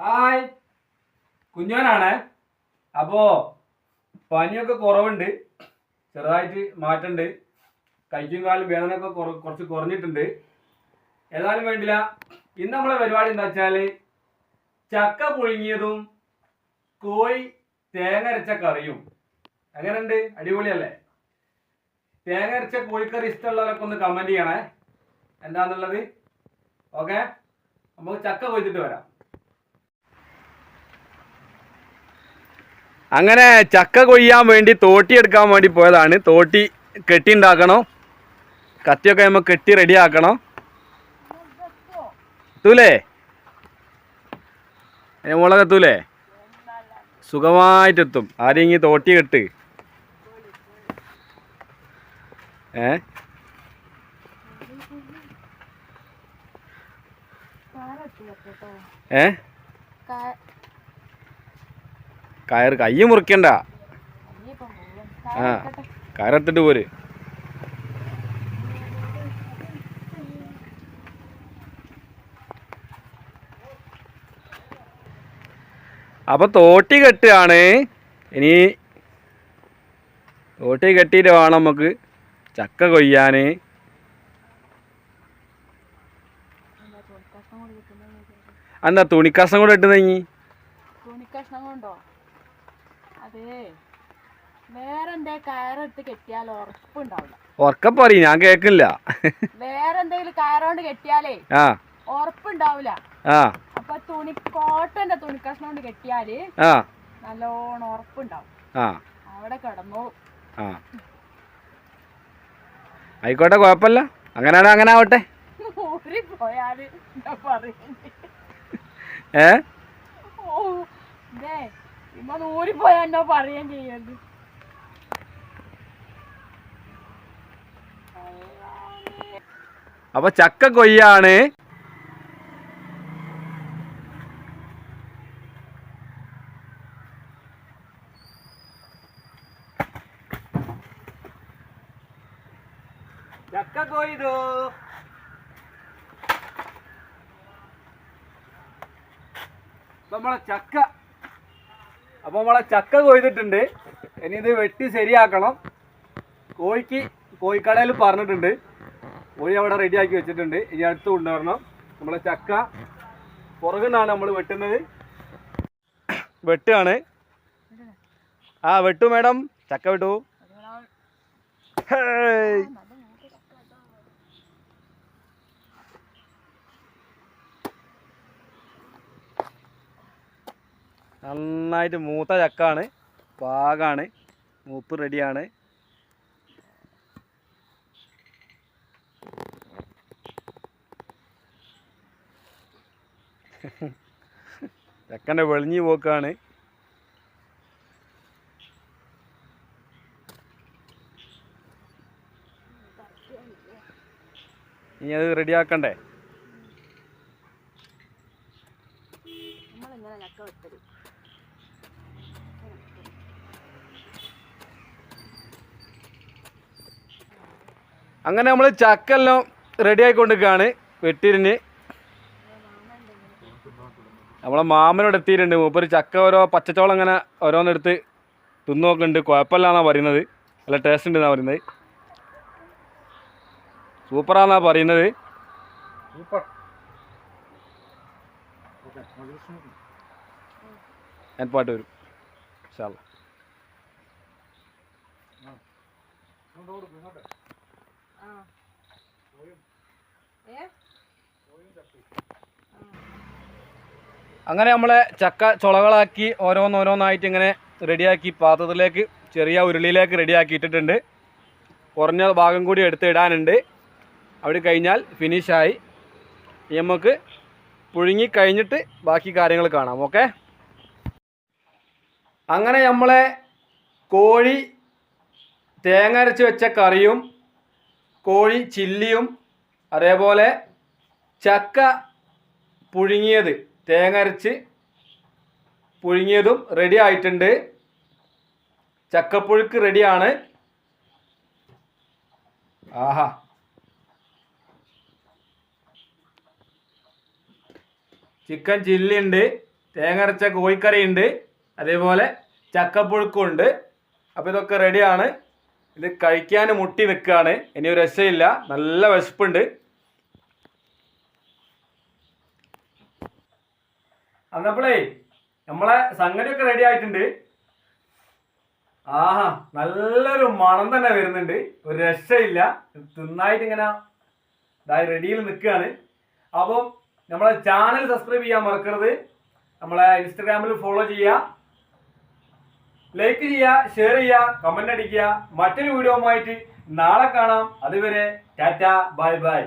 Hi. കുഞ്ഞോനാണ്. അപ്പോ പനിയൊക്കെ കുറവുണ്ട്. ചെറുതായിട്ട് മാറ്റുണ്ട്. കൈക്കും കാലും വേദനയൊക്കെ കുറ- കുറച്ച് കുറഞ്ഞിട്ടുണ്ട്. ഏതായാലും വേണ്ടില്ല. ഇന്ന് നമ്മളെ പരിപാടി എന്താ വെച്ചാൽ ചക്ക പുഴുങ്ങിയതും കോഴി തേങ്ങരച്ച കറിയും. എങ്ങനെയുണ്ട്? അടിപൊളിയല്ലേ? തേങ്ങരച്ച കോഴിക്കറി ഇഷ്ടമുള്ളവരൊക്കെ ഒന്ന് കമന്റ് ചെയ്യണേ. എന്താന്നുള്ളത്? ഓക്കെ? നമുക്ക് ചക്ക കൊയ്ത്തിട്ട് വരാം. അങ്ങനെ ചക്ക കൊയ്യാൻ വേണ്ടി തോട്ടി എടുക്കാൻ വേണ്ടി പോയതാണ്. തോട്ടി കെട്ടി ഉണ്ടാക്കണം കത്തിയൊക്കെ നമ്മൾ കെട്ടി റെഡി ആക്കണം എത്തൂലേ മുളക് എത്തൂലേ സുഖമായിട്ടെത്തും. ആരെങ്കിൽ തോട്ടി കെട്ട്. ഏ? ഏ? കയറ് കൈ മുറിക്കണ്ട. ആ കയറത്തിട്ട് പോര്. അപ്പൊ തോട്ടി കെട്ടുകയാണ്. ഇനി തോട്ടി കെട്ടിയിട്ട് വേണം നമുക്ക് ചക്ക കൊയ്യാന്. എന്താ തുണിക്കാസം കൂടെ ഇട്ടുന്നെങ്കി തുണിക്കഷ്ണം കൊണ്ടോ? അതേ. വേറെന്തേ കയറെടുത്ത് കെട്ടിയാൽ ഉറപ്പുണ്ടാവില്ല. ഉറക്കെ പറയും ഞാൻ കേക്കില്ല വേറെന്തെങ്കിലും കയറോണ്ട് കെട്ടിയാലേ ആ. ഉറപ്പുണ്ടാവില്ല. ആ. അപ്പൊ തുണി കോട്ടന്റെ തുണിക്കഷ്ണം കൊണ്ട് കെട്ടിയാൽ ആ. നല്ലോണം ഉറപ്പുണ്ടാവും. ആ. അവിടെ കിടന്നു. ആ. ആയിക്കോട്ടെ കുഴപ്പമില്ല. അങ്ങനെയാണ് അങ്ങനെ ആവട്ടെ. ഊരി പോയാൽ പറയുന്നത് ഏ? ഓ ഇതേ ഇമ്മ ഊരി പോയാ എന്നോ പറയുകയും ചെയ്യരുത്. അപ്പൊ ചക്ക കൊയ്യാണ്. ചക്ക കൊയ്തു. നമ്മളെ ചക്ക അപ്പൊ നമ്മളെ ചക്ക കൊയ്തിട്ടുണ്ട്. ഇനി ഇത് വെട്ടി ശരിയാക്കണം. കോഴിക്ക് കോഴിക്കടയിൽ പറഞ്ഞിട്ടുണ്ട്. കോഴി അവിടെ റെഡിയാക്കി വെച്ചിട്ടുണ്ട്. ഇനി അടുത്ത് കൊണ്ടുവരണം. നമ്മളെ ചക്ക പുറകുന്നാണ് നമ്മൾ വെട്ടുന്നത്. വെട്ടുകയാണ്. ആ വെട്ടു മേഡം. ചക്ക വെട്ടു. ഹേയ്. നന്നായിട്ട് മൂത്ത ചക്കാണ്. പാകാണ്. മൂപ്പ് റെഡിയാണ്. ചക്കന്റെ വെളിഞ്ഞു പോക്കാണ്. ഇനി അത് റെഡിയാക്കണ്ടേ? അങ്ങനെ നമ്മൾ ചക്കെല്ലാം റെഡി ആയിക്കൊണ്ടിരിക്കുകയാണ് വെട്ടിരിന് നമ്മളെ മാമനോട് എത്തിയിട്ടുണ്ട്. മൂപ്പർ ചക്ക ഓരോ പച്ചച്ചോളം അങ്ങനെ ഓരോന്നെടുത്ത് തിന്നു നോക്കുന്നുണ്ട് കുഴപ്പമില്ലാന്നാ പറയുന്നത്. നല്ല ടേസ്റ്റ് ഉണ്ടെന്നാ പറയുന്നത്. സൂപ്പറാന്നാ പറയുന്നത്. ഞാൻ പാട്ട് വരും. അങ്ങനെ നമ്മളെ ചക്ക ചുളകളാക്കി ഓരോന്നോരോന്നായിട്ട് ഇങ്ങനെ റെഡിയാക്കി പാത്രത്തിലേക്ക് ചെറിയ ഉരുളിയിലേക്ക് റെഡിയാക്കി ഇട്ടിട്ടുണ്ട് കുറഞ്ഞ ഭാഗം കൂടി എടുത്ത് ഇടാനുണ്ട് അവിടെ കഴിഞ്ഞാൽ ഫിനിഷായി നമുക്ക് പുഴുങ്ങി കഴിഞ്ഞിട്ട് ബാക്കി കാര്യങ്ങൾ കാണാം ഓക്കെ അങ്ങനെ നമ്മളെ കോഴി തേങ്ങ അരച്ച് വെച്ച കറിയും കോഴി ചില്ലിയും അതേപോലെ ചക്ക പുഴുങ്ങിയത് തേങ്ങ അരച്ച് പുഴുങ്ങിയതും റെഡി ആയിട്ടുണ്ട്. ചക്കപ്പുഴുക്ക് റെഡിയാണ് ആഹാ. ചിക്കൻ ചില്ലി ഉണ്ട് തേങ്ങ അരച്ച കോഴിക്കറി ഉണ്ട് അതേപോലെ ചക്കപ്പുഴുക്കും ഉണ്ട് അപ്പോൾ ഇതൊക്കെ റെഡിയാണ് ഇത് കഴിക്കാൻ മുട്ടി നിൽക്കുകയാണ് ഇനി ഒരു രക്ഷയില്ല. നല്ല വിശപ്പുണ്ട്. അന്നപ്പോളേ നമ്മളെ സംഗതിയൊക്കെ റെഡി ആയിട്ടുണ്ട്. ആഹാ നല്ലൊരു മണം തന്നെ വരുന്നുണ്ട്. ഒരു രക്ഷയില്ല. തിന്നായിട്ട് ഇങ്ങനെ ഇതായി റെഡിയിൽ നിൽക്കുകയാണ്. അപ്പം നമ്മളെ ചാനൽ സബ്സ്ക്രൈബ് ചെയ്യാൻ മറക്കരുത്. നമ്മളെ ഇൻസ്റ്റഗ്രാമിൽ ഫോളോ ചെയ്യുക. ലൈക്ക് ചെയ്യുക ഷെയർ ചെയ്യുക കമന്റ് അടിക്കുക. മറ്റൊരു വീഡിയോ ആയിട്ട് നാളെ കാണാം. അതുവരെ ടാറ്റ ബൈ ബൈ